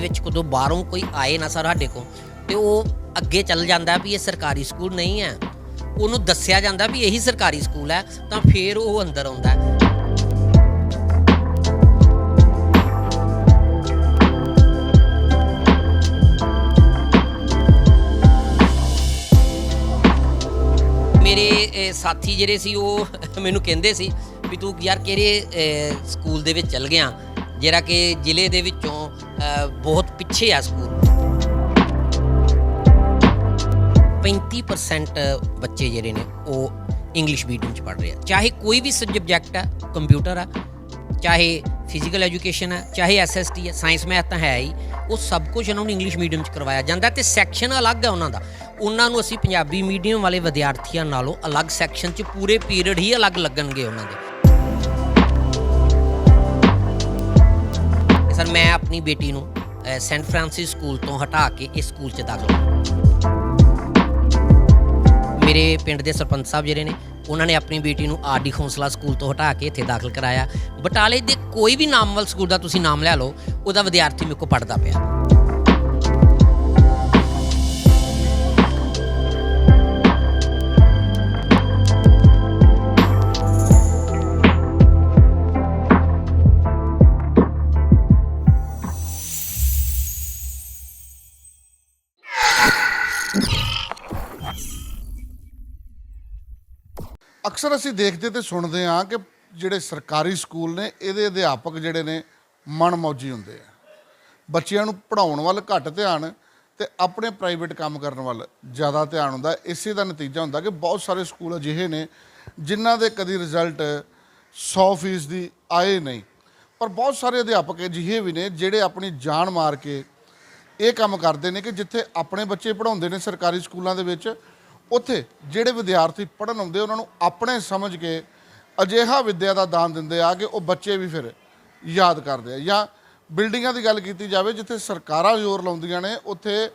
ਦੇ ਵਿੱਚ ਕਦੋਂ ਬਾਹਰੋਂ ਕੋਈ ਆਏ ਨਾ ਸਰ ਸਾਡੇ ਕੋਲ, ਤੇ ਉਹ ਅੱਗੇ ਚੱਲ ਜਾਂਦਾ ਵੀ ਇਹ ਸਰਕਾਰੀ ਸਕੂਲ ਨਹੀਂ ਹੈ। ਉਹਨੂੰ ਦੱਸਿਆ ਜਾਂਦਾ ਵੀ ਇਹੀ ਸਰਕਾਰੀ ਸਕੂਲ ਹੈ, ਤਾਂ ਫਿਰ ਉਹ ਅੰਦਰ ਆਉਂਦਾ ਹੈ। ਮੇਰੇ ਸਾਥੀ ਜਿਹੜੇ ਸੀ, ਉਹ ਮੈਨੂੰ ਕਹਿੰਦੇ ਸੀ ਵੀ ਤੂੰ ਯਾਰ ਕਿਹੜੇ ਸਕੂਲ ਦੇ ਵਿੱਚ ਚੱਲ ਗਿਆ? ਜਿਹੜਾ ਕਿ ਜ਼ਿਲ੍ਹੇ ਦੇ ਵਿੱਚੋਂ ਬਹੁਤ ਪਿੱਛੇ ਆ ਸਕੂਲ। 35% ਬੱਚੇ ਜਿਹੜੇ ਨੇ ਉਹ ਇੰਗਲਿਸ਼ ਮੀਡੀਅਮ ਚ ਪੜ੍ਹ ਰਹੇ ਆ। ਚਾਹੇ ਕੋਈ ਵੀ ਸਬਜੈਕਟ ਆ ਕੰਪਿਊਟਰ ਆ, ਚਾਹੇ ਫਿਜ਼ੀਕਲ ਐਜੂਕੇਸ਼ਨ ਹੈ ਚਾਹੇ ਐਸਐਸਟੀ ਹੈ ਸਾਇੰਸ ਮੈਥ ਤਾਂ ਹੈ ਹੀ, ਉਹ ਸਭ ਕੁਝ ਇਹਨਾਂ ਨੂੰ ਇੰਗਲਿਸ਼ ਮੀਡੀਅਮ ਚ ਕਰਵਾਇਆ ਜਾਂਦਾ ਤੇ ਸੈਕਸ਼ਨ ਅਲੱਗ ਆ ਉਹਨਾਂ ਦਾ। ਉਹਨਾਂ ਨੂੰ ਅਸੀਂ ਪੰਜਾਬੀ ਮੀਡੀਅਮ ਵਾਲੇ ਵਿਦਿਆਰਥੀਆਂ ਨਾਲੋਂ ਅਲੱਗ ਸੈਕਸ਼ਨ ਚ ਪੂਰੇ ਪੀਰੀਅਡ ਹੀ ਅਲੱਗ ਲੱਗਣਗੇ ਉਹਨਾਂ ਦੇ। ਮੈਂ ਆਪਣੀ ਬੇਟੀ ਨੂੰ ਅ, ਸੈਂਟ ਫਰਾਂਸਿਸ ਸਕੂਲ ਤੋਂ ਹਟਾ ਕੇ ਇਸ ਸਕੂਲ 'ਚ ਦਾਖਲ ਮੇਰੇ ਪਿੰਡ ਦੇ ਸਰਪੰਚ ਸਾਹਿਬ ਜਿਹੜੇ ਨੇ ਉਹਨਾਂ ਨੇ ਆਪਣੀ ਬੇਟੀ ਨੂੰ ਆਰਡੀ ਖੌਂਸਲਾ ਸਕੂਲ ਤੋਂ ਹਟਾ ਕੇ ਇੱਥੇ ਦਾਖਲ ਕਰਾਇਆ। ਬਟਾਲੇ ਦੇ ਕੋਈ ਵੀ ਨਾਮਵਲ ਸਕੂਲ ਦਾ ਤੁਸੀਂ ਨਾਮ ਲੈ ਲਓ ਉਹਦਾ ਵਿਦਿਆਰਥੀ ਮੇਰੇ ਕੋਲ ਪੜਦਾ ਪਿਆ। ਅਕਸਰ ਅਸੀਂ ਦੇਖਦੇ ਤੇ ਸੁਣਦੇ ਹਾਂ ਕਿ ਜਿਹੜੇ ਸਰਕਾਰੀ ਸਕੂਲ ਨੇ, ਇਹਦੇ ਅਧਿਆਪਕ ਜਿਹੜੇ ਨੇ ਮਨਮੌਜੀ ਹੁੰਦੇ ਆ। ਬੱਚਿਆਂ ਨੂੰ ਪੜਾਉਣ ਵੱਲ ਘੱਟ ਧਿਆਨ ਤੇ ਆਪਣੇ ਪ੍ਰਾਈਵੇਟ ਕੰਮ ਕਰਨ ਵੱਲ ਜ਼ਿਆਦਾ ਧਿਆਨ ਹੁੰਦਾ। ਇਸੇ ਦਾ ਨਤੀਜਾ ਹੁੰਦਾ ਕਿ ਬਹੁਤ ਸਾਰੇ ਸਕੂਲ ਅਜਿਹੇ ਨੇ ਜਿਨ੍ਹਾਂ ਦੇ ਕਦੀ ਰਿਜ਼ਲਟ 100% ਦੀ ਆਏ ਨਹੀਂ। ਪਰ ਬਹੁਤ ਸਾਰੇ ਅਧਿਆਪਕ ਅਜਿਹੇ ਵੀ ਨੇ ਜਿਹੜੇ ਆਪਣੀ ਜਾਨ ਮਾਰ ਕੇ ਇਹ ਕੰਮ ਕਰਦੇ ਨੇ ਕਿ ਜਿੱਥੇ ਆਪਣੇ ਬੱਚੇ ਪੜਾਉਂਦੇ ਨੇ ਸਰਕਾਰੀ ਸਕੂਲਾਂ ਦੇ ਵਿੱਚ ਉੱਥੇ ਜਿਹੜੇ ਵਿਦਿਆਰਥੀ ਪੜਨ ਆਉਂਦੇ, ਉਹਨਾਂ ਨੂੰ ਆਪਣੇ ਸਮਝ ਕੇ ਅਜਿਹਾ ਵਿੱਦਿਆ ਦਾ ਦਾਨ ਦਿੰਦੇ ਆ ਕਿ ਉਹ ਬੱਚੇ ਵੀ ਫਿਰ ਯਾਦ ਕਰਦੇ ਆ। ਜਾਂ ਬਿਲਡਿੰਗਾਂ ਦੀ ਗੱਲ ਕੀਤੀ ਜਾਵੇ, ਜਿੱਥੇ ਸਰਕਾਰਾਂ ਜ਼ੋਰ ਲਾਉਂਦੀਆਂ ਨੇ, ਉੱਥੇ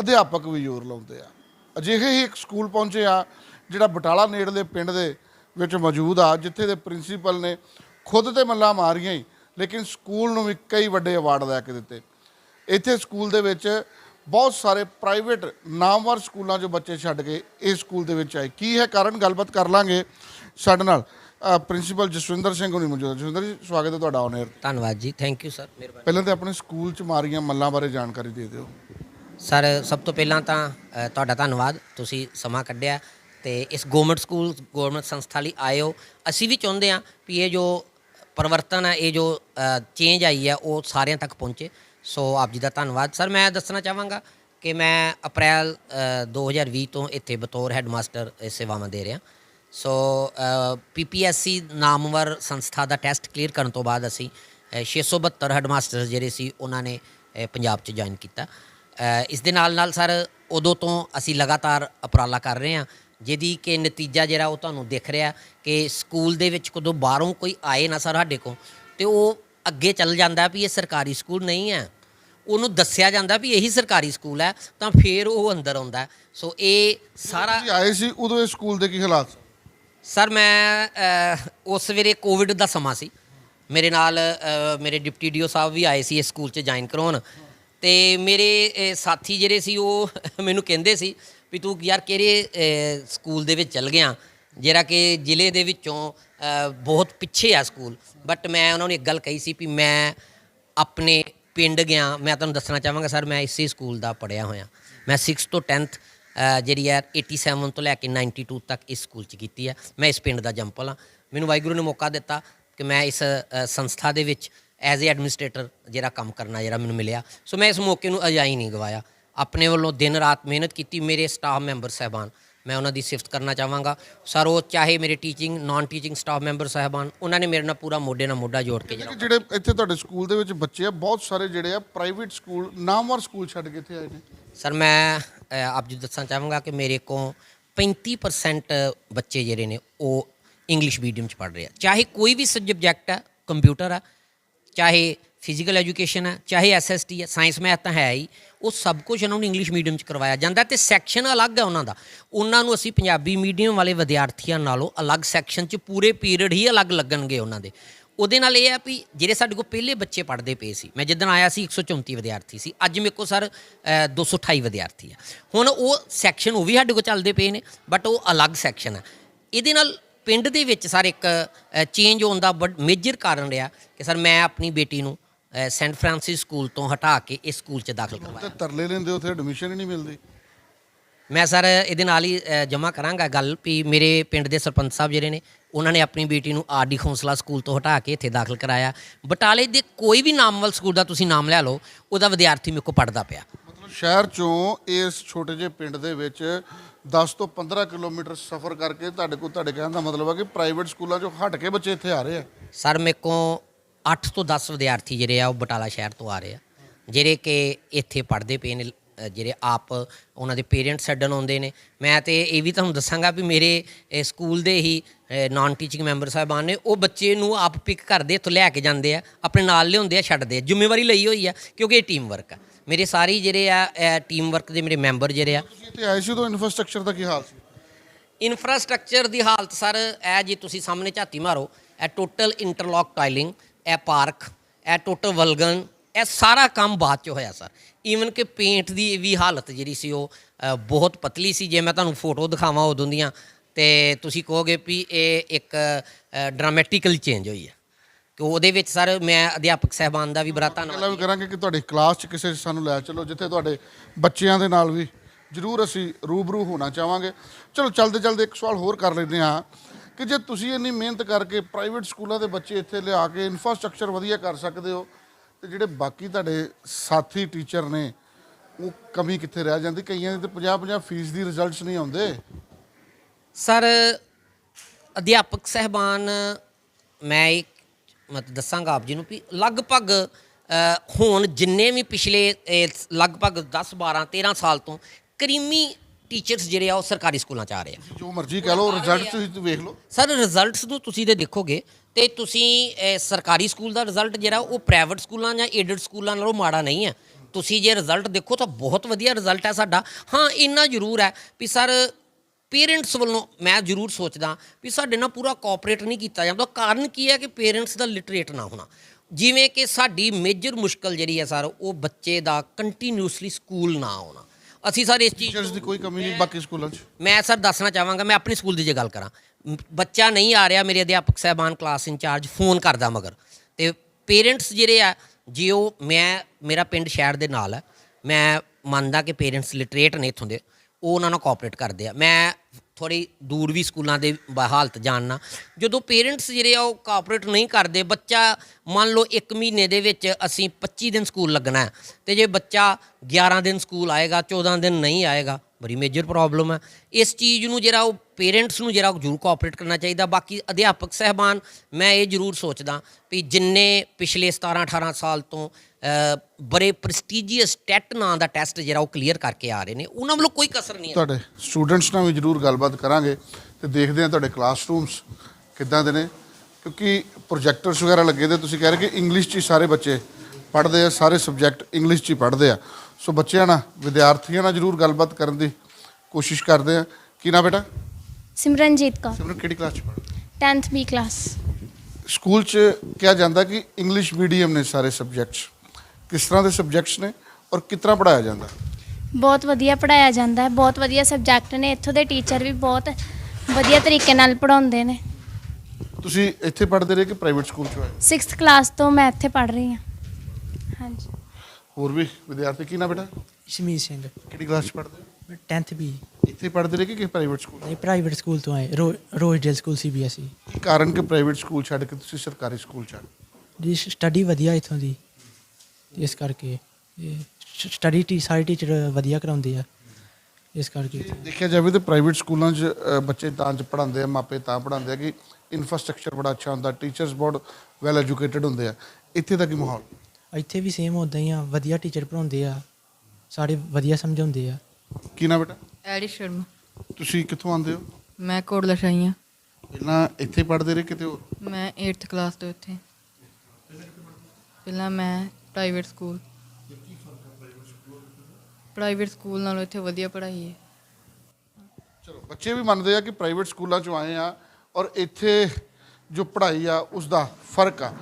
ਅਧਿਆਪਕ ਵੀ ਜ਼ੋਰ ਲਾਉਂਦੇ ਆ। ਅਜਿਹੇ ਹੀ ਇੱਕ ਸਕੂਲ ਪਹੁੰਚੇ ਆ, ਜਿਹੜਾ ਬਟਾਲਾ ਨੇੜਲੇ ਪਿੰਡ ਦੇ ਵਿੱਚ ਮੌਜੂਦ ਆ, ਜਿੱਥੇ ਦੇ ਪ੍ਰਿੰਸੀਪਲ ਨੇ ਖੁਦ ਤੇ ਮੱਲਾ ਮਾਰੀਆਂ ਹੀ, ਲੇਕਿਨ ਸਕੂਲ ਨੂੰ ਵੀ ਕਈ ਵੱਡੇ ਅਵਾਰਡ ਲੈ ਕੇ ਦਿੱਤੇ। ਇੱਥੇ ਸਕੂਲ ਦੇ ਵਿੱਚ ਬਹੁਤ ਸਾਰੇ ਪ੍ਰਾਈਵੇਟ ਨਾਮਵਰ ਸਕੂਲਾਂ 'ਚੋਂ ਬੱਚੇ ਛੱਡ ਕੇ ਇਸ ਸਕੂਲ ਦੇ ਵਿੱਚ ਆਏ। ਕੀ ਹੈ ਕਾਰਨ? ਗੱਲਬਾਤ ਕਰ ਲਾਂਗੇ ਸਾਡੇ ਨਾਲ। ਪ੍ਰਿੰਸੀਪਲ ਜਸਵਿੰਦਰ ਸਿੰਘ ਹੁਣੀ ਮੌਜੂਦ ਜਸਵਿੰਦਰ ਜੀ ਸਵਾਗਤ ਹੈ ਤੁਹਾਡਾ ਅਰ ਧੰਨਵਾਦ ਜੀ। ਥੈਂਕ ਯੂ ਸਰ ਮਿਹਰਬਾਨੀ। ਪਹਿਲਾਂ ਤੇ ਆਪਣੇ ਸਕੂਲ 'ਚ ਮਾਰੀਆਂ ਮੱਲਾਂ ਬਾਰੇ ਜਾਣਕਾਰੀ ਦੇ ਦਿਓ। ਸਰ ਸਭ ਤੋਂ ਪਹਿਲਾਂ ਤਾਂ ਤੁਹਾਡਾ ਧੰਨਵਾਦ। ਤੁਸੀਂ ਸਮਾਂ ਕੱਢਿਆ ਤੇ ਇਸ ਗਵਰਨਮੈਂਟ ਸਕੂਲ ਗਵਰਨਮੈਂਟ ਸੰਸਥਾ ਲਈ ਆਏ ਹੋ ਅਸੀਂ ਵੀ ਚਾਹੁੰਦੇ ਹਾਂ ਵੀ ਇਹ ਜੋ ਪਰਿਵਰਤਨ ਹੈ ਇਹ ਜੋ ਚੇਂਜ ਆਈ ਹੈ ਉਹ ਸਾਰਿਆਂ ਤੱਕ ਪਹੁੰਚੇ। ਸੋ ਆਪ ਜੀ ਦਾ ਧੰਨਵਾਦ। ਸਰ ਮੈਂ ਦੱਸਣਾ ਚਾਹਾਂਗਾ ਕਿ ਮੈਂ ਅਪ੍ਰੈਲ ਅ, 2020 ਤੋਂ ਇੱਥੇ ਬਤੌਰ ਹੈੱਡਮਾਸਟਰ ਇਹ ਸੇਵਾਵਾਂ ਦੇ ਰਿਹਾ। ਸੋ ਪੀਪੀਐਸਸੀ ਨਾਮਵਰ ਸੰਸਥਾ ਦਾ ਟੈਸਟ ਕਲੀਅਰ ਕਰਨ ਤੋਂ ਬਾਅਦ ਅਸੀਂ ਅ, 672 ਹੈੱਡਮਾਸਟਰ ਜਿਹੜੇ ਸੀ ਉਹਨਾਂ ਨੇ ਅ, ਪੰਜਾਬ 'ਚ ਜੁਆਇਨ ਕੀਤਾ। ਅ, ਇਸ ਦੇ ਨਾਲ ਨਾਲ ਸਰ ਉਦੋਂ ਤੋਂ ਅਸੀਂ ਲਗਾਤਾਰ ਉਪਰਾਲਾ ਕਰ ਰਹੇ ਹਾਂ ਜਿਹਦੀ ਕਿ ਨਤੀਜਾ ਜਿਹੜਾ ਉਹ ਤੁਹਾਨੂੰ ਦਿਖ ਰਿਹਾ ਕਿ ਸਕੂਲ ਦੇ ਵਿੱਚ ਕਦੋਂ ਬਾਹਰੋਂ ਕੋਈ ਆਏ ਨਾ ਸਰ ਸਾਡੇ ਕੋਲ ਤੇ ਉਹ ਅੱਗੇ ਚੱਲ ਜਾਂਦਾ ਵੀ ਇਹ ਸਰਕਾਰੀ ਸਕੂਲ ਨਹੀਂ ਹੈ ਉਹਨੂੰ ਦੱਸਿਆ ਜਾਂਦਾ ਵੀ ਇਹੀ ਸਰਕਾਰੀ ਸਕੂਲ ਹੈ ਤਾਂ ਫਿਰ ਉਹ ਅੰਦਰ ਆਉਂਦਾ। ਸੋ ਇਹ ਸਾਰਾ ਤੁਸੀਂ ਆਏ ਸੀ ਉਦੋਂ ਇਸ ਸਕੂਲ ਦੇ ਕੀ ਹਾਲਾਤ ਸੀ? ਸਰ ਮੈਂ ਉਸ ਵੇਲੇ ਕੋਵਿਡ ਦਾ ਸਮਾਂ ਸੀ ਮੇਰੇ ਨਾਲ ਮੇਰੇ ਡਿਪਟੀ ਡੀਓ ਸਾਹਿਬ ਵੀ ਆਏ ਸੀ ਇਸ ਸਕੂਲ 'ਚ ਜੁਆਇਨ ਕਰਾਉਣ ਤੇ ਮੇਰੇ ਸਾਥੀ ਜਿਹੜੇ ਸੀ ਉਹ ਮੈਨੂੰ ਕਹਿੰਦੇ ਸੀ ਵੀ ਤੂੰ ਯਾਰ ਕਿਹੜੇ ਸਕੂਲ ਦੇ ਵਿੱਚ ਚੱਲ ਗਿਆ ਜਿਹੜਾ ਕਿ ਜ਼ਿਲ੍ਹੇ ਦੇ ਵਿੱਚੋਂ ਅ, ਬਹੁਤ ਪਿੱਛੇ ਆ ਸਕੂਲ। ਬਟ ਮੈਂ ਉਹਨਾਂ ਨੂੰ ਇੱਕ ਗੱਲ ਕਹੀ ਸੀ ਵੀ ਮੈਂ ਆਪਣੇ ਪਿੰਡ ਗਿਆ। ਮੈਂ ਤੁਹਾਨੂੰ ਦੱਸਣਾ ਚਾਹਾਂਗਾ ਸਰ ਮੈਂ ਇਸੇ ਸਕੂਲ ਦਾ ਪੜਿਆ ਹੋਇਆ। ਮੈਂ 6 ਤੋਂ 10th ਅ, ਜਿਹੜੀ ਹੈ 87 ਤੋਂ ਲੈ ਕੇ 92 ਤੱਕ ਇਸ ਸਕੂਲ 'ਚ ਕੀਤੀ ਹੈ। ਮੈਂ ਇਸ ਪਿੰਡ ਦਾ ਜੰਪਲ ਹਾਂ। ਮੈਨੂੰ ਵਾਹਿਗੁਰੂ ਨੇ ਮੌਕਾ ਦਿੱਤਾ ਕਿ ਮੈਂ ਇਸ ਅ, ਸੰਸਥਾ ਦੇ ਵਿੱਚ ਐਜ਼ ਏ ਐਡਮਿਨਿਸਟ੍ਰੇਟਰ ਜਿਹੜਾ ਕੰਮ ਕਰਨਾ ਜਿਹੜਾ ਮੈਨੂੰ ਮਿਲਿਆ। ਸੋ ਮੈਂ ਇਸ ਮੌਕੇ ਨੂੰ ਅਜਾਈ ਨਹੀਂ ਗਵਾਇਆ। ਆਪਣੇ ਵੱਲੋਂ ਦਿਨ ਰਾਤ ਮਿਹਨਤ ਕੀਤੀ। ਮੇਰੇ ਸਟਾਫ ਮੈਂਬਰ ਸਹਿਬਾਨ ਮੈਂ ਉਹਨਾਂ ਦੀ ਸਿਫਤ ਕਰਨਾ ਚਾਹਾਂਗਾ। ਸਰ ਉਹ ਚਾਹੇ ਮੇਰੇ teaching non teaching staff member ਸਹਿਬਾਨ ਉਹਨਾਂ ਨੇ ਮੇਰੇ ਨਾਲ ਪੂਰਾ ਮੋਢੇ ਨਾਲ ਮੋਢਾ ਜੋੜ ਕੇ ਜਿਹੜਾ ਜਿਹੜੇ। ਇੱਥੇ ਤੁਹਾਡੇ ਸਕੂਲ ਦੇ ਵਿੱਚ ਬੱਚੇ ਆ ਬਹੁਤ ਸਾਰੇ ਜਿਹੜੇ ਆ ਪ੍ਰਾਈਵੇਟ ਸਕੂਲ ਨਾਮਵਰ ਸਕੂਲ ਛੱਡ ਕੇ ਇੱਥੇ ਆਏ ਨੇ। ਸਰ ਮੈਂ ਆਪ ਜੀ ਦੱਸਣਾ ਚਾਹਾਂਗਾ ਕਿ ਮੇਰੇ ਕੋਲ 35% ਬੱਚੇ ਜਿਹੜੇ ਨੇ ਉਹ ਇੰਗਲਿਸ਼ ਮੀਡੀਅਮ ਚ ਪੜ ਰਹੇ ਆ। ਚਾਹੇ ਕੋਈ ਵੀ ਸਬਜੈਕਟ ਹੈ ਕੰਪਿਊਟਰ ਆ ਚਾਹੇ ਫਿਜ਼ੀਕਲ ਐਜੂਕੇਸ਼ਨ ਹੈ ਚਾਹੇ ਐਸਐਸਟੀ ਹੈ ਸਾਇੰਸ ਮੈਥ ਤਾਂ ਹੈ ਹੀ ਉਹ ਸਭ ਕੁਝ ਇਹਨਾਂ ਨੂੰ ਇੰਗਲਿਸ਼ ਮੀਡੀਅਮ ਚ ਕਰਵਾਇਆ ਜਾਂਦਾ ਤੇ ਸੈਕਸ਼ਨ ਅਲੱਗ ਹੈ ਉਹਨਾਂ ਦਾ। ਉਹਨਾਂ ਨੂੰ ਅਸੀਂ ਪੰਜਾਬੀ ਮੀਡੀਅਮ ਵਾਲੇ ਵਿਦਿਆਰਥੀਆਂ ਨਾਲੋਂ ਅਲੱਗ ਸੈਕਸ਼ਨ ਚ ਪੂਰੇ ਪੀਰੀਅਡ ਹੀ ਅਲੱਗ ਲੱਗਣਗੇ ਉਹਨਾਂ ਦੇ। ਉਹਦੇ ਨਾਲ ਇਹ ਆ ਵੀ ਜਿਹੜੇ ਸਾਡੇ ਕੋਲ ਪਹਿਲੇ ਬੱਚੇ ਪੜ੍ਹਦੇ ਪਏ ਸੀ ਮੈਂ ਜਿੱਦਣ ਆਇਆ ਸੀ 134 ਵਿਦਿਆਰਥੀ ਸੀ ਅੱਜ ਮੇਰੇ ਕੋਲ ਸਰ ਅ, 228 ਵਿਦਿਆਰਥੀ ਆ। ਹੁਣ ਉਹ ਸੈਕਸ਼ਨ ਉਹ ਵੀ ਸਾਡੇ ਕੋਲ ਚੱਲਦੇ ਪਏ ਨੇ ਬਟ ਉਹ ਅਲੱਗ ਸੈਕਸ਼ਨ ਆ। ਇਹਦੇ ਨਾਲ ਪਿੰਡ ਦੇ ਵਿੱਚ ਸਰ ਇੱਕ ਚੇਂਜ ਹੋਣ ਦਾ ਮੇਜਰ ਕਾਰਨ ਰਿਹਾ ਕਿ ਸਰ ਮੈਂ ਆਪਣੀ ਬੇਟੀ ਨੂੰ ਸੈਂਟ ਫਰਾਂਸਿਸ ਸਕੂਲ ਤੋਂ ਹਟਾ ਕੇ ਇਸ ਸਕੂਲ 'ਚ ਦਾਖਲ ਕਰਵਾਇਆ। ਤੇ ਤਰਲੇ ਲੈਂਦੇ ਉੱਥੇ ਐਡਮਿਸ਼ਨ ਹੀ ਨਹੀਂ ਮਿਲਦੀ। ਮੈਂ ਸਰ ਇਹਦੇ ਨਾਲ ਹੀ ਜਮ੍ਹਾਂ ਕਰਾਂਗਾ ਗੱਲ ਵੀ ਮੇਰੇ ਪਿੰਡ ਦੇ ਸਰਪੰਚ ਸਾਹਿਬ ਜਿਹੜੇ ਨੇ ਉਹਨਾਂ ਨੇ ਆਪਣੀ ਬੇਟੀ ਨੂੰ ਆਰਡੀ ਖੌਂਸਲਾ ਸਕੂਲ ਤੋਂ ਹਟਾ ਕੇ ਇੱਥੇ ਦਾਖਲ ਕਰਾਇਆ। ਬਟਾਲੇ ਦੇ ਕੋਈ ਵੀ ਨਾਮਵਲ ਸਕੂਲ ਦਾ ਤੁਸੀਂ ਨਾਮ ਲੈ ਲਓ ਉਹਦਾ ਵਿਦਿਆਰਥੀ ਮੇਰੇ ਕੋਲ ਪੜਦਾ ਪਿਆ। ਮਤਲਬ ਸ਼ਹਿਰ ਚੋਂ ਇਸ ਛੋਟੇ ਜਿਹੇ ਪਿੰਡ ਦੇ ਵਿੱਚ 10 ਤੋਂ 15 ਕਿਲੋਮੀਟਰ ਸਫ਼ਰ ਕਰਕੇ ਤੁਹਾਡੇ ਕੋਲ ਤੁਹਾਡੇ ਕਹਿਣ ਦਾ ਮਤਲਬ ਹੈ ਕਿ ਪ੍ਰਾਈਵੇਟ ਸਕੂਲਾਂ ਚੋਂ ਹਟ ਕੇ ਬੱਚੇ ਇੱਥੇ ਆ ਰਹੇ ਆ। ਸਰ ਮੇਰੇ ਕੋਲ 8 ਤੋਂ 10 ਵਿਦਿਆਰਥੀ ਜਿਹੜੇ ਆ ਉਹ ਬਟਾਲਾ ਸ਼ਹਿਰ ਤੋਂ ਆ ਰਹੇ ਆ ਜਿਹੜੇ ਕਿ ਇੱਥੇ ਪੜ੍ਹਦੇ ਪਏ ਨੇ ਅ, ਜਿਹੜੇ ਆਪ ਉਹਨਾਂ ਦੇ ਪੇਰੈਂਟਸ ਛੱਡਣ ਆਉਂਦੇ ਨੇ। ਮੈਂ ਤੇ ਇਹ ਵੀ ਤੁਹਾਨੂੰ ਦੱਸਾਂਗਾ ਵੀ ਮੇਰੇ ਸਕੂਲ ਦੇ ਹੀ ਨਾਨ ਟੀਚਿੰਗ ਮੈਂਬਰ ਸਾਹਿਬਾਨ ਨੇ ਉਹ ਬੱਚੇ ਨੂੰ ਆਪ ਪਿਕ ਕਰਦੇ ਇੱਥੋਂ ਲੈ ਕੇ ਜਾਂਦੇ ਆ ਆਪਣੇ ਨਾਲ ਲਿਆਉਂਦੇ ਆ ਛੱਡਦੇ ਆ ਜ਼ਿੰਮੇਵਾਰੀ ਲਈ ਹੋਈ ਆ ਕਿਉਂਕਿ ਇਹ ਟੀਮ ਵਰਕ ਆ। ਮੇਰੇ ਸਾਰੇ ਜਿਹੜੇ ਆ ਟੀਮ ਵਰਕ ਦੇ ਮੇਰੇ ਮੈਂਬਰ ਜਿਹੜੇ ਆ। ਤੁਸੀਂ ਇੱਥੇ ਆਏ ਸੀ ਉਦੋਂ ਇਨਫਰਾਸਟ੍ਰਕਚਰ ਦਾ ਕੀ ਹਾਲ ਸੀ? ਇਨਫਰਾਸਟ੍ਰਕਚਰ ਦੀ ਹਾਲਤ ਸਰ ਇਹ ਜੀ ਤੁਸੀਂ ਸਾਹਮਣੇ ਝਾਤੀ ਮਾਰੋ ਇਹ ਟੋਟਲ ਇੰਟਰਲੌਕ ਟਾਈਲਿੰਗ ਇਹ ਪਾਰਕ ਇਹ ਟੋਟਲ ਵਲਗਨ ਇਹ ਸਾਰਾ ਕੰਮ ਬਾਅਦ ਚ ਹੋਇਆ ਸਰ ਈਵਨ ਕਿ ਪੇਂਟ ਦੀ ਵੀ ਹਾਲਤ ਜਿਹੜੀ ਸੀ ਉਹ ਬਹੁਤ ਪਤਲੀ ਸੀ। ਜੇ ਮੈਂ ਤੁਹਾਨੂੰ ਫੋਟੋ ਦਿਖਾਵਾਂ ਉਦੋਂ ਦੀਆਂ ਤੇ ਤੁਸੀਂ ਕਹੋਗੇ ਵੀ ਇਹ ਇੱਕ ਡਰਾਮੈਟਿਕਲ ਚੇਂਜ ਹੋਈ ਹੈ ਕਿ ਉਹਦੇ ਵਿੱਚ ਸਰ ਮੈਂ ਅਧਿਆਪਕ ਸਹਿਬਾਨ ਦਾ ਵੀ ਬੜਾ ਧੰਨਵਾਦ ਵੀ ਕਰਾਂਗੇ ਕਿ ਤੁਹਾਡੀ ਕਲਾਸ 'ਚ ਕਿਸੇ ਸਾਨੂੰ ਲੈ ਚਲੋ ਜਿੱਥੇ ਤੁਹਾਡੇ ਬੱਚਿਆਂ ਦੇ ਨਾਲ ਵੀ ਜ਼ਰੂਰ ਅਸੀਂ ਰੂਬਰੂ ਹੋਣਾ ਚਾਹਾਂਗੇ। ਚਲੋ ਚਲਦੇ ਚਲਦੇ ਇੱਕ ਸਵਾਲ ਹੋਰ ਕਰ ਲੈਂਦੇ ਹਾਂ। ਕਿ ਜੇ ਤੁਸੀਂ ਇੰਨੀ ਮਿਹਨਤ ਕਰਕੇ ਪ੍ਰਾਈਵੇਟ ਸਕੂਲਾਂ ਦੇ ਬੱਚੇ ਇੱਥੇ ਲਿਆ ਕੇ ਇਨਫਰਾਸਟ੍ਰਕਚਰ ਵਧੀਆ ਕਰ ਸਕਦੇ ਹੋ, ਤੇ ਜਿਹੜੇ ਬਾਕੀ ਤੁਹਾਡੇ ਸਾਥੀ ਟੀਚਰ ਨੇ, ਉਹ ਕਮੀ ਕਿੱਥੇ ਰਹਿ ਜਾਂਦੀ? ਕਈਆਂ ਦੀ ਤੇ 50 50 ਫੀਸ ਦੀ ਰਿਜ਼ਲਟਸ ਨਹੀਂ ਆਉਂਦੇ। ਸਰ, ਅਧਿਆਪਕ ਸਹਿਬਾਨ, ਮੈਂ ਇੱਕ ਮਤ ਦੱਸਾਂਗਾ ਆਪ ਜੀ ਨੂੰ ਵੀ ਲਗਭਗ ਹੁਣ ਜਿੰਨੇ ਵੀ ਪਿਛਲੇ ਲਗਭਗ 10 12 13 ਸਾਲ ਤੋਂ ਕਰੀਮੀ ਟੀਚਰਸ ਜਿਹੜੇ ਆ ਉਹ ਸਰਕਾਰੀ ਸਕੂਲਾਂ ਚ ਆ ਰਹੇ ਆ। ਜੋ ਮਰਜ਼ੀ ਕਹਿ ਲਓ ਰਿਜ਼ਲਟ ਤੁਸੀਂ ਵੇਖ ਲਓ। ਸਰ ਰਿਜ਼ਲਟਸ ਨੂੰ ਤੁਸੀਂ ਤੇ ਦੇਖੋਗੇ ਤੇ ਤੁਸੀਂ ਅਹ, ਸਰਕਾਰੀ ਸਕੂਲ ਦਾ ਰਿਜ਼ਲਟ ਜਿਹੜਾ ਉਹ ਪ੍ਰਾਈਵੇਟ ਸਕੂਲਾਂ ਜਾਂ ਏਡਡ ਸਕੂਲਾਂ ਨਾਲੋਂ ਮਾੜਾ ਨਹੀਂ ਹੈ। ਤੁਸੀਂ ਜੇ ਰਿਜ਼ਲਟ ਦੇਖੋ ਤਾਂ ਬਹੁਤ ਵਧੀਆ ਰਿਜ਼ਲਟ ਹੈ ਸਾਡਾ। ਹਾਂ ਇੰਨਾ ਜ਼ਰੂਰ ਹੈ ਵੀ ਸਰ ਪੇਰੈਂਟਸ ਵੱਲੋਂ ਮੈਂ ਜ਼ਰੂਰ ਸੋਚਦਾ ਵੀ ਸਾਡੇ ਨਾਲ ਪੂਰਾ ਕੋਆਪਰੇਟ ਨਹੀਂ ਕੀਤਾ ਜਾਂਦਾ। ਕਾਰਨ ਕੀ ਹੈ ਕਿ ਪੇਰੈਂਟਸ ਦਾ ਲਿਟਰੇਟ ਨਾ ਹੋਣਾ। ਜਿਵੇਂ ਕਿ ਸਾਡੀ ਮੇਜਰ ਮੁਸ਼ਕਲ ਜਿਹੜੀ ਹੈ ਸਰ ਉਹ ਬੱਚੇ ਦਾ ਕੰਟੀਨਿਊਸਲੀ ਸਕੂਲ ਨਾ ਆਉਣਾ। ਅਸੀਂ ਸਰ ਇਸ ਚੀਜ਼ ਟੀਚਰਸ ਦੀ ਕੋਈ ਕਮੀ ਨਹੀਂ ਬਾਕੀ ਸਕੂਲਾਂ 'ਚ। ਮੈਂ ਸਰ ਦੱਸਣਾ ਚਾਹਾਂਗਾ ਮੈਂ ਆਪਣੀ ਸਕੂਲ ਦੀ ਜੇ ਗੱਲ ਕਰਾਂ। ਮ- ਬੱਚਾ ਨਹੀਂ ਆ ਰਿਹਾ ਮੇਰੇ ਅਧਿਆਪਕ ਸਹਿਬਾਨ ਕਲਾਸ ਇੰਚਾਰਜ ਫੋਨ ਕਰਦਾ ਮਗਰ। ਤੇ ਪੇਰੈਂਟਸ ਜਿਹੜੇ ਆ ਜੇ ਉਹ ਮੈਂ ਮੇਰਾ ਪਿੰਡ ਸ਼ਹਿਰ ਦੇ ਨਾਲ ਹੈ। ਮੈਂ ਮੰਨਦਾ ਕਿ ਪੇਰੈਂਟਸ ਲਿਟਰੇਟ ਨੇ ਇੱਥੋਂ ਦੇ। ਉਹ ਉਹਨਾਂ ਨਾਲ ਕੋਆਪਰੇਟ ਕਰਦੇ ਆ। ਮੈਂ ਥੋੜੀ ਦੂਰ ਵੀ ਸਕੂਲਾਂ ਦੇ ਬ- ਹਾਲਤ ਜਾਣਨਾ। ਜਦੋਂ ਪੇਰੈਂਟਸ ਜਿਹੜੇ ਆ, ਉਹ ਕੋਆਪਰੇਟ ਨਹੀਂ ਕਰਦੇ, ਬੱਚਾ ਮੰਨ ਲਓ 1 ਮਹੀਨੇ ਦੇ ਵਿੱਚ ਅਸੀਂ 25 ਦਿਨ ਸਕੂਲ ਲੱਗਣਾ ਹੈ, ਤੇ ਜੇ ਬੱਚਾ 11 ਦਿਨ ਸਕੂਲ ਆਏਗਾ 14 ਦਿਨ ਨਹੀਂ ਆਏਗਾ, ਬੜੀ ਮੇਜਰ ਪ੍ਰੋਬਲਮ ਹੈ। ਇਸ ਚੀਜ਼ ਨੂੰ ਜਿਹੜਾ ਉਹ ਪੇਰੈਂਟਸ ਨੂੰ ਜਿਹੜਾ ਉਹ ਜ਼ਰੂਰ ਕੋਆਪਰੇਟ ਕਰਨਾ ਚਾਹੀਦਾ। ਬਾਕੀ ਅਧਿਆਪਕ ਸਹਿਬਾਨ, ਮੈਂ ਇਹ ਜ਼ਰੂਰ ਸੋਚਦਾ ਵੀ ਜਿੰਨੇ ਪਿਛਲੇ 17 18 ਸਾਲ ਤੋਂ ਬੜੇ ਪ੍ਰੈਸਟੀਜੀਅਸ ਟੈਟ ਨਾਂ ਦਾ ਟੈਸਟ ਜਿਹੜਾ ਉਹ ਕਲੀਅਰ ਕਰਕੇ ਆ ਰਹੇ ਨੇ। ਉਹਨਾਂ ਵੱਲੋਂ ਕੋਈ ਕਸਰ ਨਹੀਂ ਹੈ। ਤੁਹਾਡੇ ਸਟੂਡੈਂਟਸ ਨਾਲ ਵੀ ਜ਼ਰੂਰ ਗੱਲਬਾਤ ਕਰਾਂਗੇ ਤੇ ਦੇਖਦੇ ਹਾਂ ਤੁਹਾਡੇ ਕਲਾਸਰੂਮਸ ਕਿੱਦਾਂ ਦੇ ਨੇ। ਕਿਉਂਕਿ ਪ੍ਰੋਜੈਕਟਰਸ ਵਗੈਰਾ ਲੱਗੇ ਤੇ ਤੁਸੀਂ ਕਹਿ ਰਹੇ ਕਿ ਇੰਗਲਿਸ਼ 'ਚ ਹੀ ਸਾਰੇ ਬੱਚੇ ਪੜ੍ਹਦੇ ਆ ਸਾਰੇ ਸਬਜੈਕਟ ਇੰਗਲਿਸ਼ 'ਚ ਹੀ ਪੜ੍ਹਦੇ ਆ। ਸੋ ਬੱਚਿਆਂ ਨਾਲ ਵਿਦਿਆਰਥੀਆਂ ਨਾਲ ਜ਼ਰੂਰ ਗੱਲਬਾਤ ਕਰਨ ਦੀ ਕੋਸ਼ਿਸ਼ ਕਰਦੇ ਆ ਕੀ ਨਾ ਬੇਟਾ? ਸਿਮਰਨਜੀਤ ਕੌਰ। ਸਿਮਰਨ ਕਿਹੜੀ ਕਲਾਸ 'ਚ ਪੜ੍ਹਦੇ? 10th ਬੀ ਕਲਾਸ ਸਕੂਲ 'ਚ ਕਿਹਾ ਜਾਂਦਾ ਕਿ ਇੰਗਲਿਸ਼ ਮੀਡੀਅਮ ਨੇ ਸਾਰੇ ਸਬਜੈਕਟਸ ਕਿਸ ਤਰ੍ਹਾਂ ਦੇ ਸਬਜੈਕਟਸ ਨੇ ਔਰ ਕਿਸ ਤਰ੍ਹਾਂ ਪੜ੍ਹਾਇਆ ਜਾਂਦਾ? ਬਹੁਤ ਵਧੀਆ ਪੜਾਇਆ ਜਾਂਦਾ ਹੈ ਬਹੁਤ ਵਧੀਆ ਸਬਜੈਕਟ ਨੇ ਇੱਥੋਂ ਦੇ ਟੀਚਰ ਵੀ ਬਹੁਤ ਵਧੀਆ ਤਰੀਕੇ ਨਾਲ ਪੜਾਉਂਦੇ ਨੇ। ਤੁਸੀਂ ਇੱਥੇ ਪੜ੍ਹਦੇ ਰਹੇ ਕਿ ਪ੍ਰਾਈਵੇਟ ਸਕੂਲ 'ਚ ਆਏ? 6th ਕਲਾਸ ਤੋਂ ਮੈਂ ਇੱਥੇ ਪੜ ਰਹੀ ਹਾਂ। ਹਾਂਜੀ। ਹੋਰ ਵੀ ਵਿਦਿਆਰਥੀ ਕੀ ਨਾ ਬੇਟਾ? ਸ਼ਮੀਰ ਸਿੰਘ। ਕਿਹੜੀ ਕਲਾਸ 'ਚ ਪੜ੍ਹਦੇ ਹੋ? ਮੈਂ 10th ਵੀ ਇੱਥੇ ਪੜ੍ਹਦੇ ਰਹੇ ਕਿ ਕਿਸੇ ਪ੍ਰਾਈਵੇਟ ਸਕੂਲ ਨਹੀਂ ਪ੍ਰਾਈਵੇਟ ਸਕੂਲ ਤੋਂ ਆਏ। ਰੋ ਰੋਜ਼ਡੇਲ ਸਕੂਲ ਸੀਬੀਐਸਈ ਕੀ ਕਾਰਨ ਕਿ ਪ੍ਰਾਈਵੇਟ ਸਕੂਲ ਛੱਡ ਕੇ ਤੁਸੀਂ ਸਰਕਾਰੀ ਸਕੂਲ ਚ ਆ ਗਏ? ਜੀ ਸਟੱਡੀ ਵਧੀਆ ਇੱਥੋਂ ਦੀ। ਇਸ ਕਰਕੇ ਸਟੱਡੀ ਟੀ ਸਾਰੇ ਟੀਚਰ ਵਧੀਆ ਕਰਾਉਂਦੇ ਆ। ਇਸ ਕਰਕੇ ਦੇਖਿਆ ਜਾਵੇ ਤਾਂ ਪ੍ਰਾਈਵੇਟ ਸਕੂਲਾਂ 'ਚ ਅ, ਬੱਚੇ ਤਾਂ ਚ ਪੜ੍ਹਾਉਂਦੇ ਆ ਮਾਪੇ ਤਾਂ ਪੜ੍ਹਾਉਂਦੇ ਆ ਕਿ ਇਨਫਰਾਸਟ੍ਰਕਚਰ ਬੜਾ ਅੱਛਾ ਹੁੰਦਾ ਟੀਚਰਸ ਬਹੁਤ ਵੈਲ ਐਜੂਕੇਟਡ ਹੁੰਦੇ ਆ। ਇੱਥੇ ਦਾ ਕੀ ਮਾਹੌਲ? ਇੱਥੇ ਵੀ ਸੇਮ ਉਦਾਂ ਹੀ ਆ ਵਧੀਆ ਟੀਚਰ ਪੜਾਉਂਦੇ ਆ ਸਾਰੇ ਵਧੀਆ ਸਮਝਾਉਂਦੇ ਆ। ਕੀ ਨਾ ਬੇਟਾ? ਐਡੀ ਸ਼ਰਮਾ। ਤੁਸੀਂ ਕਿੱਥੋਂ ਆਉਂਦੇ ਹੋ? ਮੈਂ ਕੋਟ ਲਸ਼ਾਈ ਹਾਂ ਪਹਿਲਾਂ ਇੱਥੇ ਪੜ੍ਹਦੇ ਰਹੇ ਕਿਤੇ ਹੋਰ? ਮੈਂ 8th ਕਲਾਸ ਤੋਂ ਇੱਥੇ। ਪਹਿਲਾਂ ਮੈਂ ਪ੍ਰਾਈਵੇਟ ਸਕੂਲ ਪ੍ਰਾਈਵੇਟ ਸਕੂਲ ਨਾਲੋਂ ਇੱਥੇ ਵਧੀਆ ਪੜ੍ਹਾਈ ਹੈ। ਚਲੋ ਬੱਚੇ ਵੀ ਮੰਨਦੇ ਆ ਕਿ ਪ੍ਰਾਈਵੇਟ ਸਕੂਲਾਂ 'ਚੋਂ ਆਏ ਆ ਔਰ ਇੱਥੇ ਜੋ ਪੜ੍ਹਾਈ ਆ ਉਸ ਦਾ ਫ਼ਰਕ ਆ।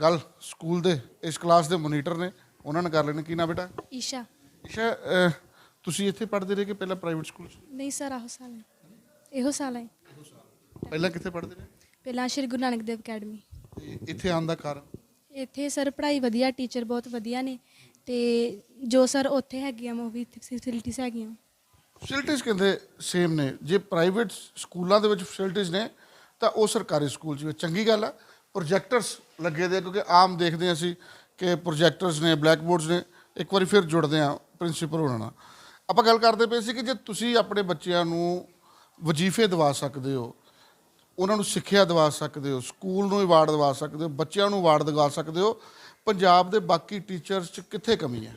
ਗੱਲ ਸਕੂਲ ਦੇ ਇਸ ਕਲਾਸ ਦੇ ਮੋਨੀਟਰ ਨੇ ਉਹਨਾਂ ਨੇ ਕਰ ਲੈਣੀ। ਕੀ ਨਾ ਬੇਟਾ? ਈਸ਼ਾ। ਇਸ਼ਾ ਅਹ, ਤੁਸੀਂ ਇੱਥੇ ਪੜ੍ਹਦੇ ਰਹੇ ਕਿ ਪਹਿਲਾਂ ਪ੍ਰਾਈਵੇਟ ਸਕੂਲ 'ਚ? ਨਹੀਂ ਸਰ ਆਹੋ ਸਾਲ ਹੈ। ਇਹੋ ਸਾਲ ਹੈ। ਪਹਿਲਾਂ ਕਿੱਥੇ ਪੜ੍ਹਦੇ ਰਹੇ? ਪਹਿਲਾਂ ਸ਼੍ਰੀ ਗੁਰੂ ਨਾਨਕ ਦੇਵ ਅਕੈਡਮੀ। ਤੇ ਇੱਥੇ ਆਉਣ ਦਾ ਕਾਰਨ? ਇੱਥੇ ਸਰ ਪੜ੍ਹਾਈ ਵਧੀਆ ਟੀਚਰ ਬਹੁਤ ਵਧੀਆ ਨੇ ਤੇ ਜੋ ਸਰ ਉੱਥੇ ਹੈਗੀਆਂ ਉਹ ਵੀ ਫੈਸਿਲਿਟੀਜ਼ ਹੈਗੀਆਂ। ਫੈਸਿਲਿਟੀਜ਼ ਕਹਿੰਦੇ ਸੇਮ ਨੇ? ਜੇ ਪ੍ਰਾਈਵੇਟ ਸਕੂਲਾਂ ਦੇ ਵਿੱਚ ਫੈਸਿਲਿਟੀਜ਼ ਨੇ, ਤਾਂ ਉਹ ਸਰਕਾਰੀ ਸਕੂਲ 'ਚ ਚੰਗੀ ਗੱਲ ਆ ਪ੍ਰੋਜੈਕਟਰਸ ਲੱਗੇ ਦੇ ਕਿਉਂਕਿ ਆਮ ਦੇਖਦੇ ਹਾਂ ਅਸੀਂ ਕਿ ਪ੍ਰੋਜੈਕਟਰਸ ਨੇ ਬਲੈਕ ਬੋਰਡਸ ਨੇ, ਇੱਕ ਵਾਰੀ ਫਿਰ ਜੁੜਦੇ ਆ ਪ੍ਰਿੰਸੀਪਲ ਹੋਣਾ ਨਾਲ। ਆਪਾਂ ਗੱਲ ਕਰਦੇ ਪਏ ਸੀ ਕਿ ਜੇ ਤੁਸੀਂ ਆਪਣੇ ਬੱਚਿਆਂ ਨੂੰ ਵਜ਼ੀਫੇ ਦਿਵਾ ਸਕਦੇ ਹੋ ਉਹਨਾਂ ਨੂੰ ਸਿੱਖਿਆ ਦਿਵਾ ਸਕਦੇ ਹੋ, ਸਕੂਲ ਨੂੰ ਅਵਾਰਡ ਦਿਵਾ ਸਕਦੇ ਹੋ, ਬੱਚਿਆਂ ਨੂੰ ਅਵਾਰਡ ਦਿਵਾ ਸਕਦੇ ਹੋ, ਪੰਜਾਬ ਦੇ ਬਾਕੀ ਟੀਚਰਸ 'ਚ ਕਿੱਥੇ ਕਮੀ ਹੈ?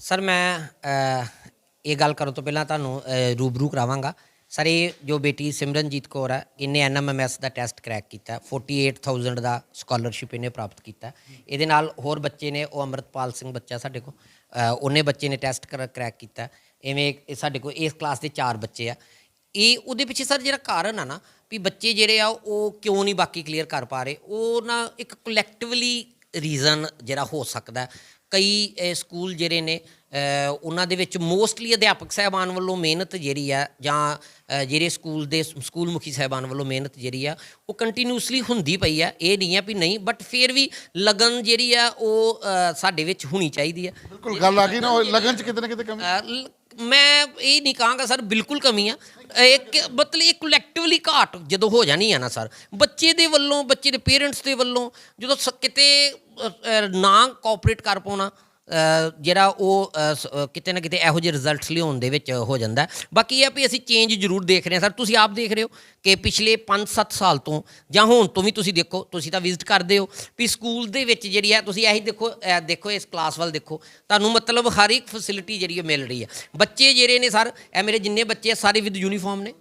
ਸਰ, ਮੈਂ ਇਹ ਗੱਲ ਕਰਨ ਤੋਂ ਪਹਿਲਾਂ ਤੁਹਾਨੂੰ ਰੂਬਰੂ ਕਰਾਵਾਂਗਾ। ਸਰ, ਇਹ ਜੋ ਬੇਟੀ ਸਿਮਰਨਜੀਤ ਕੌਰ ਹੈ, ਇਹਨੇ ਐਨਐਮਐਮਐਸ ਦਾ ਟੈਸਟ ਕਰੈਕ ਕੀਤਾ 48000 ਦਾ ਸਕਾਲਰਸ਼ਿਪ ਇਹਨੇ ਪ੍ਰਾਪਤ ਕੀਤਾ। ਇਹਦੇ ਨਾਲ ਹੋਰ ਬੱਚੇ ਨੇ, ਉਹ ਅਮਰਤਪਾਲ ਸਿੰਘ ਬੱਚਾ ਸਾਡੇ ਕੋਲ ਉਹਨੇ ਬੱਚੇ ਨੇ ਟੈਸਟ ਕਰੈਕ ਕੀਤਾ। ਐਵੇਂ ਇਹ ਸਾਡੇ ਕੋਲ ਇਸ ਕਲਾਸ ਦੇ ਚਾਰ ਬੱਚੇ ਆ। ਇਹ ਉਹਦੇ ਪਿੱਛੇ ਸਰ ਜਿਹੜਾ ਕਾਰਨ ਆ ਨਾ ਵੀ ਬੱਚੇ ਜਿਹੜੇ ਆ ਉਹ ਕਿਉਂ ਨਹੀਂ ਬਾਕੀ ਕਲੀਅਰ ਕਰ ਪਾ ਰਹੇ ਉਹ ਨਾ ਇੱਕ ਕਲੈਕਟਿਵਲੀ ਰੀਜ਼ਨ ਜਿਹੜਾ ਹੋ ਸਕਦਾ। ਕਈ ਸਕੂਲ ਜਿਹੜੇ ਨੇ ਉਹਨਾਂ ਦੇ ਵਿੱਚ ਮੋਸਟਲੀ ਅਧਿਆਪਕ ਸਹਿਬਾਨ ਵੱਲੋਂ ਮਿਹਨਤ ਜਿਹੜੀ ਆ ਜਾਂ ਜਿਹੜੇ ਸਕੂਲ ਦੇ ਸਕੂਲ ਮੁਖੀ ਸਹਿਬਾਨ ਵੱਲੋਂ ਮਿਹਨਤ ਜਿਹੜੀ ਆ ਉਹ ਕੰਟੀਨਿਊਸਲੀ ਹੁੰਦੀ ਪਈ ਆ। ਇਹ ਨਹੀਂ ਆ ਵੀ ਨਹੀਂ ਬਟ ਫਿਰ ਵੀ ਲਗਨ ਜਿਹੜੀ ਆ ਉਹ ਸਾਡੇ ਵਿੱਚ ਹੋਣੀ ਚਾਹੀਦੀ ਆ। ਬਿਲਕੁਲ ਗੱਲ ਆ ਗਈ ਨਾ ਲਗਨ 'ਚ ਕਿਤੇ ਨਾ ਕਿਤੇ ਕਮੀ। ਮੈਂ ਇਹ ਨਹੀਂ ਕਹਾਂਗਾ ਸਰ ਬਿਲਕੁਲ ਕਮੀ ਆ। ਇੱਕ ਮਤਲਬ ਇਹ ਕਲੈਕਟਿਵਲੀ ਘਾਟ ਜਦੋਂ ਹੋ ਜਾਣੀ ਆ ਨਾ ਸਰ ਬੱਚੇ ਦੇ ਵੱਲੋਂ ਬੱਚੇ ਦੇ ਪੇਰੈਂਟਸ ਦੇ ਵੱਲੋਂ ਜਦੋਂ ਸ- ਕਿਤੇ ਅਹ, ਅਹ, ਨਾ ਕੋਆਪਰੇਟ ਕਰ ਪਾਉਣਾ ਜਿਹੜਾ ਉਹ ਸ- ਕਿਤੇ ਨਾ ਕਿਤੇ ਇਹੋ ਜਿਹੇ ਰਿਜ਼ਲਟਸ ਲਿਆਉਣ ਦੇ ਵਿੱਚ ਹੋ ਜਾਂਦਾ। ਬਾਕੀ ਇਹ ਆ ਵੀ ਅਸੀਂ ਚੇਂਜ ਜ਼ਰੂਰ ਦੇਖ ਰਹੇ ਹਾਂ। ਸਰ, ਤੁਸੀਂ ਆਪ ਦੇਖ ਰਹੇ ਹੋ ਕਿ ਪਿਛਲੇ 5-7 ਸਾਲ ਤੋਂ ਜਾਂ ਹੁਣ ਤੋਂ ਵੀ ਤੁਸੀਂ ਦੇਖੋ, ਤੁਸੀਂ ਤਾਂ ਵਿਜ਼ਿਟ ਕਰਦੇ ਹੋ ਵੀ ਸਕੂਲ ਦੇ ਵਿੱਚ ਜਿਹੜੀ ਹੈ ਤੁਸੀਂ ਇਹੀ ਦੇਖੋ ਦੇਖੋ, ਇਸ ਕਲਾਸ ਵੱਲ ਦੇਖੋ। ਤੁਹਾਨੂੰ ਮਤਲਬ ਹਰ ਇੱਕ ਫੈਸਿਲਿਟੀ ਜਿਹੜੀ ਹੈ ਮਿਲ ਰਹੀ ਹੈ ਬੱਚੇ ਜਿਹੜੇ ਨੇ ਸਰ, ਇਹ ਮੇਰੇ ਜਿੰਨੇ ਬੱਚੇ ਆ, ਸਾਰੇ ਵਿਦ ਯੂਨੀਫਾਰਮ ਨੇ।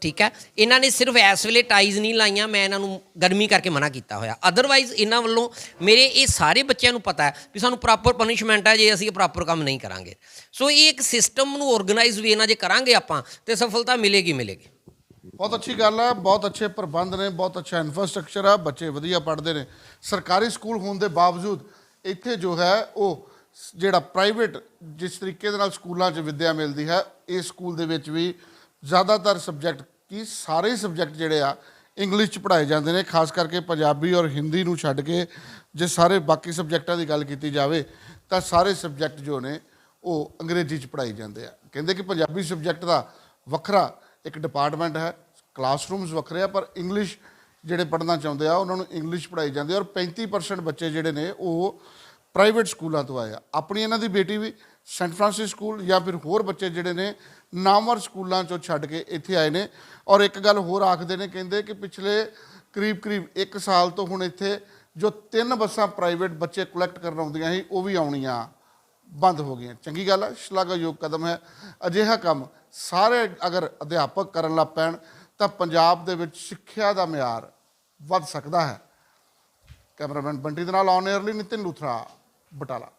ਠੀਕ ਹੈ? ਇਹਨਾਂ ਨੇ ਸਿਰਫ ਇਸ ਵੇਲੇ ਟਾਈਜ਼ ਨਹੀਂ ਲਾਈਆਂ, ਮੈਂ ਇਹਨਾਂ ਨੂੰ ਗਰਮੀ ਕਰਕੇ ਮਨਾ ਕੀਤਾ ਹੋਇਆ। ਅਦਰਵਾਈਜ਼ ਇਹਨਾਂ ਵੱਲੋਂ ਮੇਰੇ ਇਹ ਸਾਰੇ ਬੱਚਿਆਂ ਨੂੰ ਪਤਾ ਹੈ ਵੀ ਸਾਨੂੰ ਪ੍ਰੋਪਰ ਪਨਿਸ਼ਮੈਂਟ ਹੈ ਜੇ ਅਸੀਂ ਪ੍ਰੋਪਰ ਕੰਮ ਨਹੀਂ ਕਰਾਂਗੇ। ਸੋ ਇਹ ਇੱਕ ਸਿਸਟਮ ਨੂੰ ਆਰਗੇਨਾਈਜ਼ ਵੀ ਇਹਨਾਂ ਜੇ ਕਰਾਂਗੇ ਆਪਾਂ, ਤੇ ਸਫਲਤਾ ਮਿਲੇਗੀ ਮਿਲੇਗੀ। ਬਹੁਤ ਅੱਛੀ ਗੱਲ ਆ ਬਹੁਤ ਅੱਛੇ ਪ੍ਰਬੰਧ ਨੇ, ਬਹੁਤ ਅੱਛਾ ਇਨਫਰਾਸਟ੍ਰਕਚਰ ਆ, ਬੱਚੇ ਵਧੀਆ ਪੜ੍ਹਦੇ ਨੇ। ਸਰਕਾਰੀ ਸਕੂਲ ਹੋਣ ਦੇ ਬਾਵਜੂਦ ਇੱਥੇ ਜੋ ਹੈ, ਉਹ ਜਿਹੜਾ ਪ੍ਰਾਈਵੇਟ ਜਿਸ ਤਰੀਕੇ ਦੇ ਨਾਲ ਸਕੂਲਾਂ 'ਚ ਵਿੱਦਿਆ ਮਿਲਦੀ ਹੈ, ਇਸ ਸਕੂਲ ਦੇ ਵਿੱਚ ਵੀ ਜ਼ਿਆਦਾਤਰ ਸਬਜੈਕਟ ਕੀ ਸਾਰੇ ਸਬਜੈਕਟ ਜਿਹੜੇ ਆ ਇੰਗਲਿਸ਼ 'ਚ ਪੜ੍ਹਾਏ ਜਾਂਦੇ ਨੇ, ਖਾਸ ਕਰਕੇ ਪੰਜਾਬੀ ਔਰ ਹਿੰਦੀ ਨੂੰ ਛੱਡ ਕੇ ਜੇ ਸਾਰੇ ਬਾਕੀ ਸਬਜੈਕਟਾਂ ਦੀ ਗੱਲ ਕੀਤੀ ਜਾਵੇ, ਤਾਂ ਸਾਰੇ ਸਬਜੈਕਟ ਜੋ ਨੇ ਉਹ ਅੰਗਰੇਜ਼ੀ 'ਚ ਪੜ੍ਹਾਈ ਜਾਂਦੇ ਆ। ਕਹਿੰਦੇ ਕਿ ਪੰਜਾਬੀ ਸਬਜੈਕਟ ਦਾ ਵੱਖਰਾ ਇੱਕ ਡਿਪਾਰਟਮੈਂਟ ਹੈ ਕਲਾਸਰੂਮਸ ਵੱਖਰੇ ਆ, ਪਰ ਇੰਗਲਿਸ਼ ਜਿਹੜੇ ਪੜ੍ਹਨਾ ਚਾਹੁੰਦੇ ਆ, ਉਹਨਾਂ ਨੂੰ ਇੰਗਲਿਸ਼ ਪੜ੍ਹਾਈ ਜਾਂਦੀ ਆ, ਔਰ 35% ਬੱਚੇ ਜਿਹੜੇ ਨੇ ਉਹ ਪ੍ਰਾਈਵੇਟ ਸਕੂਲਾਂ ਤੋਂ ਆਏ ਆ। ਆਪਣੀ ਇਹਨਾਂ ਦੀ ਬੇਟੀ ਵੀ ਸੈਂਟ ਫਰਾਂਸਿਸ ਸਕੂਲ ਜਾਂ ਫਿਰ ਹੋਰ ਬੱਚੇ ਜਿਹੜੇ ਨੇ ਨਾਮਵਰ ਸਕੂਲਾਂ ਚੋਂ ਛੱਡ ਕੇ ਇੱਥੇ ਆਏ ਨੇ। ਔਰ ਇੱਕ ਗੱਲ ਹੋਰ ਆਖਦੇ ਨੇ, ਕਹਿੰਦੇ ਕਿ ਪਿਛਲੇ ਕਰੀਬ ਕਰੀਬ 1 ਸਾਲ ਤੋਂ ਹੁਣ ਇੱਥੇ ਜੋ ਤਿੰਨ ਬੱਸਾਂ ਪ੍ਰਾਈਵੇਟ ਬੱਚੇ ਕਲੈਕਟ ਕਰਨ ਆਉਂਦੀਆਂ ਸੀ, ਉਹ ਵੀ ਆਉਣੀਆਂ ਬੰਦ ਹੋ ਗਈਆਂ। ਚੰਗੀ ਗੱਲ ਹੈ ਸ਼ਲਾਘਾਯੋਗ ਕਦਮ ਹੈ। ਅਜਿਹਾ ਕੰਮ ਸਾਰੇ ਅਗਰ ਅਧਿਆਪਕ ਕਰਨ ਲੱਗ ਪੈਣ, ਤਾਂ ਪੰਜਾਬ ਦੇ ਵਿੱਚ ਸਿੱਖਿਆ ਦਾ ਮਿਆਰ ਵੱਧ ਸਕਦਾ ਹੈ। ਕੈਮਰਾਮੈਨ ਬੰਟੀ ਦੇ ਨਾਲ ਔਨ 에ਅਰਲੀ ਨਿਤਿਨ ਲੂਥਰਾ, ਬਟਾਲਾ।